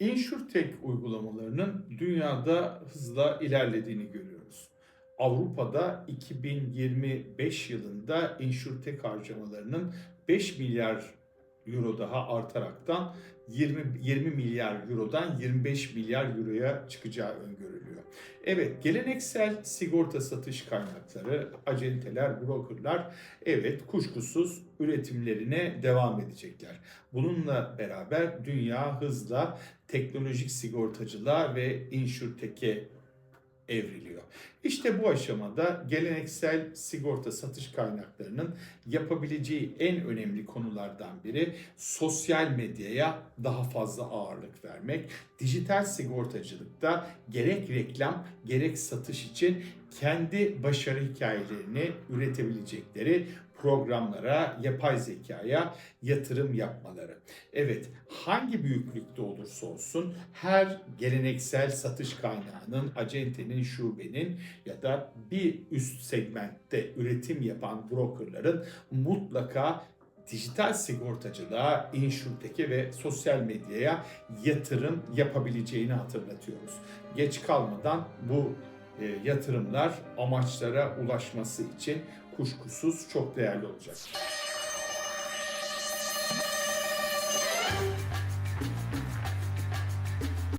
InsurTech uygulamalarının dünyada hızla ilerlediğini görüyoruz. Avrupa'da 2025 yılında InsurTech harcamalarının 5 milyar euro daha artaraktan 20, 20 milyar eurodan 25 milyar euroya çıkacağı öngörülüyor. Evet, geleneksel sigorta satış kaynakları, acenteler, brokerlar evet kuşkusuz üretimlerine devam edecekler. Bununla beraber dünya hızla teknolojik sigortacılığa ve insurtech'e evriliyor. İşte bu aşamada geleneksel sigorta satış kaynaklarının yapabileceği en önemli konulardan biri sosyal medyaya daha fazla ağırlık vermek. Dijital sigortacılıkta gerek reklam gerek satış için kendi başarı hikayelerini üretebilecekleri programlara, yapay zekaya yatırım yapmaları. Evet, hangi büyüklükte olursa olsun her geleneksel satış kaynağının, acentenin, şubenin ya da bir üst segmentte üretim yapan brokerların mutlaka dijital sigortacılığa, insurtech'e ve sosyal medyaya yatırım yapabileceğini hatırlatıyoruz. Geç kalmadan bu e, yatırımlar amaçlara ulaşması için kuşkusuz çok değerli olacak.